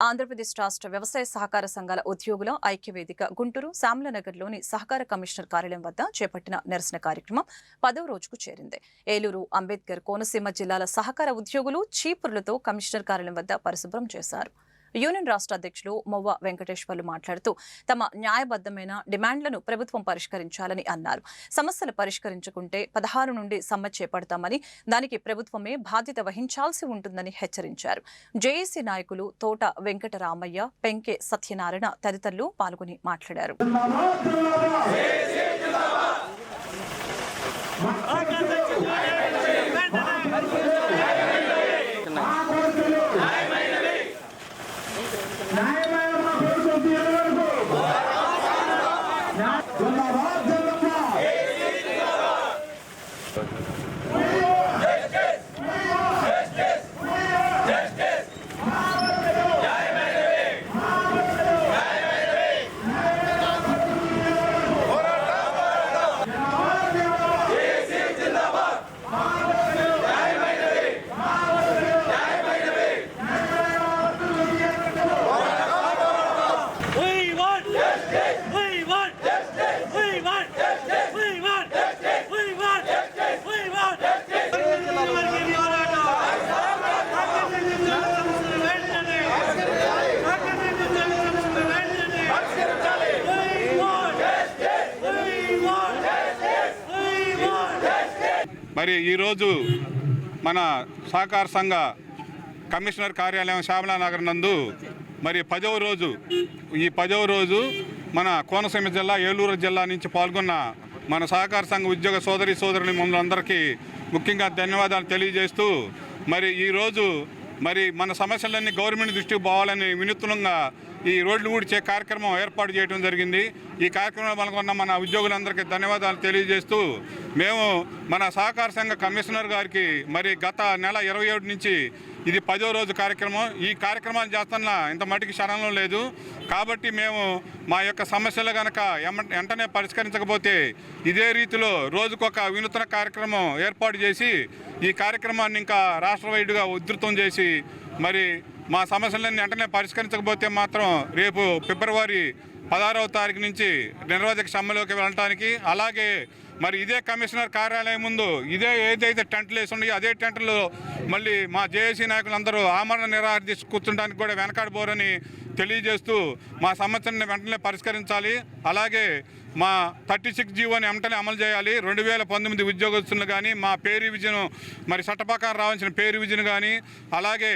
ఆంధ్రప్రదేశ్ రాష్ట్ర వ్యవసాయ సహకార సంఘాల ఉద్యోగుల ఐక్యవేదిక గుంటూరు శ్యామలనగర్లోని సహకార కమిషనర్ కార్యాలయం వద్ద చేపట్టిన నిరసన కార్యక్రమం పదవ రోజుకు చేరింది. ఏలూరు అంబేద్కర్ కోనసీమ జిల్లాల సహకార ఉద్యోగులు చీపురులతో కమిషనర్ కార్యాలయం వద్ద పరిశుభ్రం చేశారు. యూనియన్ రాష్ట్ర అధ్యక్షులు మొవ్వ వెంకటేశ్వర్లు మాట్లాడుతూ తమ న్యాయబద్ధమైన డిమాండ్లను ప్రభుత్వం పరిష్కరించాలని అన్నారు సమస్యలు పరిష్కరించుకుంటే పదహారు నుండి సమ్మె చేపడతామని దానికి ప్రభుత్వమే బాధ్యత వహించాల్సి ఉంటుందని హెచ్చరించారు జేఏసీ నాయకులు తోట వెంకటరామయ్య పెంకె సత్యనారాయణ తదితరులు పాల్గొని మాట్లాడారు మరి ఈరోజు మన సహకార సంఘ కమిషనర్ కార్యాలయం శ్యామలానగర్ నందు మరి పదవ రోజు ఈ పదవ రోజు మన కోనసీమ జిల్లా ఏలూరు జిల్లా నుంచి పాల్గొన్న మన సహకార సంఘ ఉద్యోగ సోదరి సోదరుని మమ్మల్ని ముఖ్యంగా ధన్యవాదాలు తెలియజేస్తూ మరి ఈరోజు మరి మన సమస్యలన్నీ గవర్నమెంట్ దృష్టికి పోవాలని వినూత్నంగా ఈ రోడ్లు ఊడ్చే కార్యక్రమం ఏర్పాటు చేయడం జరిగింది. ఈ కార్యక్రమంలో పాల్గొన్న మన ఉద్యోగులందరికీ ధన్యవాదాలు తెలియజేస్తూ మేము మన సహకార సంఘ కమిషనర్ గారికి మరి గత నెల ఇరవై ఏడు నుంచి ఇది పదో రోజు కార్యక్రమం. ఈ కార్యక్రమాలు చేస్తున్న ఇంత మటుకి క్షణంలో లేదు. కాబట్టి మేము మా యొక్క సమస్యలు కనుక వెంటనే పరిష్కరించకపోతే ఇదే రీతిలో రోజుకొక వినూత్న కార్యక్రమం ఏర్పాటు చేసి ఈ కార్యక్రమాన్ని ఇంకా రాష్ట్ర వైడ్గా ఉధృతం చేసి మరి మా సమస్యలన్నీ వెంటనే పరిష్కరించకపోతే మాత్రం రేపు ఫిబ్రవరి పదహారవ తారీఖు నుంచి నిర్వాధక సమ్మెలోకి వెళ్ళటానికి అలాగే మరి ఇదే కమిషనర్ కార్యాలయం ముందు ఇదే ఏదైతే టెంట్లు వేసి ఉన్నాయో అదే టెంట్లో మళ్ళీ మా జేఏసీ నాయకులందరూ ఆమరణ నిరాహార దీక్ష కూర్చోడానికి కూడా వెనకాడబోరని తెలియజేస్తూ మా సమస్యను వెంటనే పరిష్కరించాలి. అలాగే మా థర్టీ సిక్స్ జీవోని వెంటనే అమలు చేయాలి. రెండు వేల పంతొమ్మిది ఉద్యోగస్తులు కానీ మా పేరు రివిజన్ మరి చట్టప్రకారం రావాల్సిన పేరు రివిజన్ కానీ అలాగే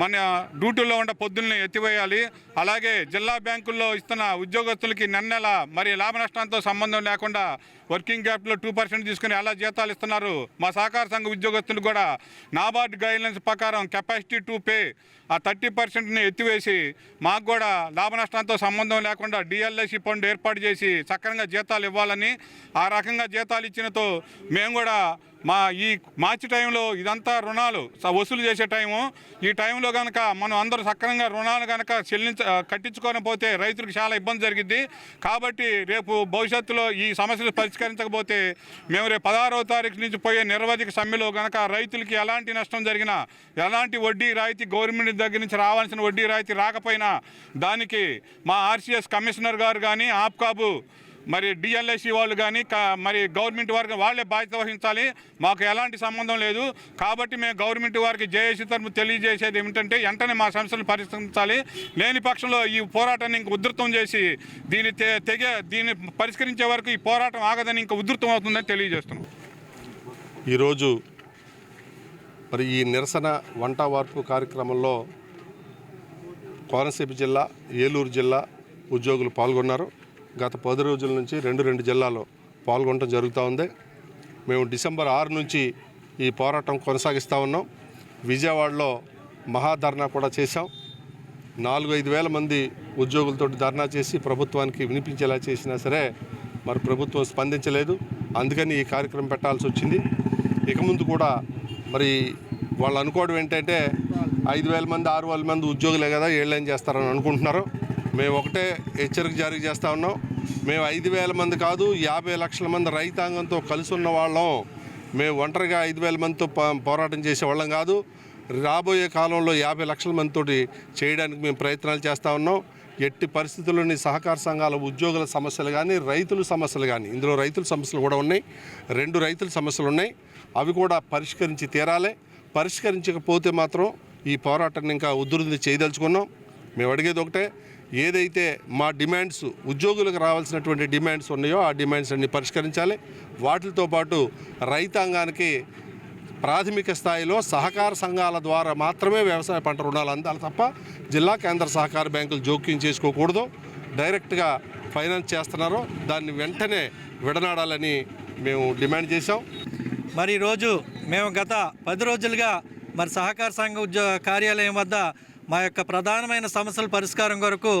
మన డ్యూటీలో ఉన్న పొద్దుల్ని ఎత్తివేయాలి. అలాగే జిల్లా బ్యాంకుల్లో ఇస్తున్న ఉద్యోగస్తులకి నెల మరి లాభ నష్టాలతో సంబంధం లేకుండా వర్కింగ్ క్యాపిటల్ టూ పర్సెంట్ తీసుకుని ఎలా జీతాలు ఇస్తున్నారు? మా సహకార సంఘ ఉద్యోగస్తులు కూడా నాబార్డ్ గైడ్లైన్స్ ప్రకారం కెపాసిటీ టు పే ఆ థర్టీ పర్సెంట్ని ఎత్తివేసి మాకు కూడా లాభ నష్టాలతో సంబంధం లేకుండా డిఎల్ఐసి ఫండ్ ఏర్పాటు చేసి సక్రమంగా జీతాలు ఇవ్వాలని ఆ రకంగా జీతాలు ఇచ్చినతో మేము కూడా మా ఈ మార్చి టైంలో ఇదంతా రుణాలు వసూలు చేసే టైము. ఈ టైంలో కనుక మనం అందరూ సక్రమంగా రుణాలు కనుక చెల్లించ కట్టించుకోకపోతే రైతులకు చాలా ఇబ్బంది జరిగింది కాబట్టి రేపు భవిష్యత్తులో ఈ సమస్యలు పరిష్కరించకపోతే మేము రేపు పదహారవ తారీఖు నుంచి పోయే నిర్వధిక సమ్మెలో కనుక రైతులకి ఎలాంటి నష్టం జరిగినా ఎలాంటి వడ్డీ రాయితీ గవర్నమెంట్ దగ్గర నుంచి రావాల్సిన వడ్డీ రాయితీ రాకపోయినా దానికి మా ఆర్సీఎస్ కమిషనర్ గారు కానీ ఆప్కాబు మరి డిఎల్ఐసి వాళ్ళు కానీ మరి గవర్నమెంట్ వారికి వాళ్ళే బాధ్యత వహించాలి. మాకు ఎలాంటి సంబంధం లేదు. కాబట్టి మేము గవర్నమెంట్ వారికి జేఏసీ తరఫు తెలియజేసేది ఏమిటంటే వెంటనే మా సమస్యలు పరిష్కరించాలి. లేని పక్షంలో ఈ పోరాటాన్ని ఇంక ఉధృతం చేసి దీన్ని తె- తెగే దీన్ని పరిష్కరించే వరకు ఈ పోరాటం ఆగదని ఇంకా ఉధృతం అవుతుందని తెలియజేస్తున్నాం. ఈరోజు మరి ఈ నిరసన వంట వార్పు కార్యక్రమంలో కోనసీమ జిల్లా ఏలూరు జిల్లా ఉద్యోగులు పాల్గొన్నారు. గత పది రోజుల నుంచి రెండు రెండు జిల్లాలో పాల్గొనడం జరుగుతూ ఉంది. మేము డిసెంబర్ ఆరు నుంచి ఈ పోరాటం కొనసాగిస్తూ ఉన్నాం. విజయవాడలో మహాధర్నా కూడా చేశాం. నాలుగు ఐదు వేల మంది ఉద్యోగులతో ధర్నా చేసి ప్రభుత్వానికి వినిపించేలా చేసినా సరే మరి ప్రభుత్వం స్పందించలేదు. అందుకని ఈ కార్యక్రమం పెట్టాల్సి వచ్చింది. ఇక ముందు కూడా మరి వాళ్ళు అనుకోవడం ఏంటంటే ఐదు వేల మంది ఆరు వేల మంది ఉద్యోగులే కదా ఏళ్ళేం చేస్తారని అనుకుంటున్నారు. మేము ఒకటే హెచ్చరిక జారీ చేస్తూ ఉన్నాం. మేము ఐదు వేల మంది కాదు యాభై లక్షల మంది రైతాంగంతో కలిసి ఉన్న వాళ్ళం. మేము ఒంటరిగా ఐదు వేల మందితో పోరాటం చేసే వాళ్ళం కాదు. రాబోయే కాలంలో యాభై లక్షల మందితోటి చేయడానికి మేము ప్రయత్నాలు చేస్తూ ఉన్నాం. ఎట్టి పరిస్థితుల్లోని సహకార సంఘాల ఉద్యోగుల సమస్యలు కానీ రైతుల సమస్యలు కానీ ఇందులో రైతుల సమస్యలు కూడా ఉన్నాయి. రెండు రైతుల సమస్యలు ఉన్నాయి. అవి కూడా పరిష్కరించి తీరాలి. పరిష్కరించకపోతే మాత్రం ఈ పోరాటాన్ని ఇంకా ఉధృతి చేయదలుచుకున్నాం. మేము అడిగేది ఒకటే ఏదైతే మా డిమాండ్స్ ఉద్యోగులకు రావాల్సినటువంటి డిమాండ్స్ ఉన్నాయో ఆ డిమాండ్స్ అన్ని పరిష్కరించాలి. వాటితో పాటు రైతాంగానికి ప్రాథమిక స్థాయిలో సహకార సంఘాల ద్వారా మాత్రమే వ్యవసాయ పంట రుణాలు అందాలి తప్ప జిల్లా కేంద్ర సహకార బ్యాంకులు జోక్యం చేసుకోకూడదు. డైరెక్ట్గా ఫైనాన్స్ చేస్తున్నారో. దాన్ని వెంటనే విడనాడాలని మేము డిమాండ్ చేశాం. మరి ఈరోజు మేము గత పది రోజులుగా మరి సహకార సంఘ ఉద్యోగ కార్యాలయం వద్ద మా యొక్క ప్రధానమైన సమస్యల పరిష్కారం కొరకు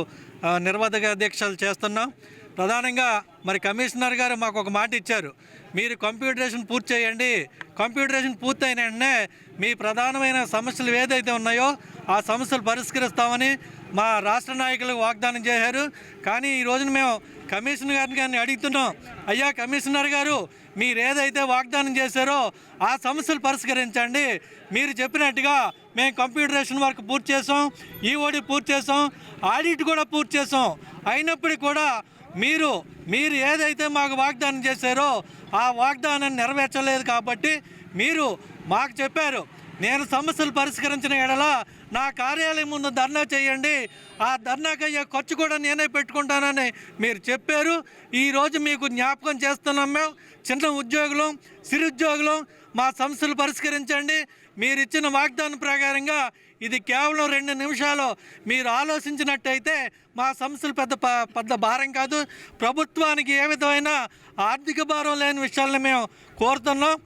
నిర్వాధక దీక్షలు చేస్తున్నాం. ప్రధానంగా మరి కమిషనర్ గారు మాకు ఒక మాట ఇచ్చారు. మీరు కంప్యూటరేషన్ పూర్తి చేయండి. కంప్యూటరేషన్ పూర్తయిన వెంటనే మీ ప్రధానమైన సమస్యలు ఏదైతే ఉన్నాయో ఆ సమస్యలు పరిష్కరిస్తామని మా రాష్ట్ర నాయకులకు వాగ్దానం చేశారు. కానీ ఈ రోజున మేము కమిషనర్ గారిని గారిని అడుగుతున్నాం. అయ్యా కమిషనర్ గారు మీరు ఏదైతే వాగ్దానం చేశారో ఆ సమస్యలు పరిష్కరించండి. మీరు చెప్పినట్టుగా మేము కంప్యూటరేషన్ వర్క్ పూర్తి చేసాం ఈఓడి పూర్తి చేసాం ఆడిట్ కూడా పూర్తి చేసాం. అయినప్పటికీ కూడా మీరు మీరు ఏదైతే మాకు వాగ్దానం చేశారో ఆ వాగ్దానాన్ని నెరవేర్చలేదు కాబట్టి మీరు మాకు చెప్పారు. నేను సమస్యలు పరిష్కరించిన ఎడల నా కార్యాలయం ముందు ధర్నా చేయండి. ఆ ధర్నాకి అయ్యే ఖర్చు కూడా నేనే పెట్టుకుంటానని మీరు చెప్పారు. ఈరోజు మీకు జ్ఞాపకం చేస్తున్నాం మేము. చిన్న ఉద్యోగులం సిరుద్యోగులం మా సమస్యలు పరిష్కరించండి. మీరు ఇచ్చిన వాగ్దానం ప్రకారంగా ఇది కేవలం రెండు నిమిషాలు మీరు ఆలోచించినట్టయితే మా సమస్యలు పెద్ద ప- పెద్ద భారం కాదు. ప్రభుత్వానికి ఏ విధమైన ఆర్థిక భారం లేని విషయాలను మేము కోరుతున్నాం.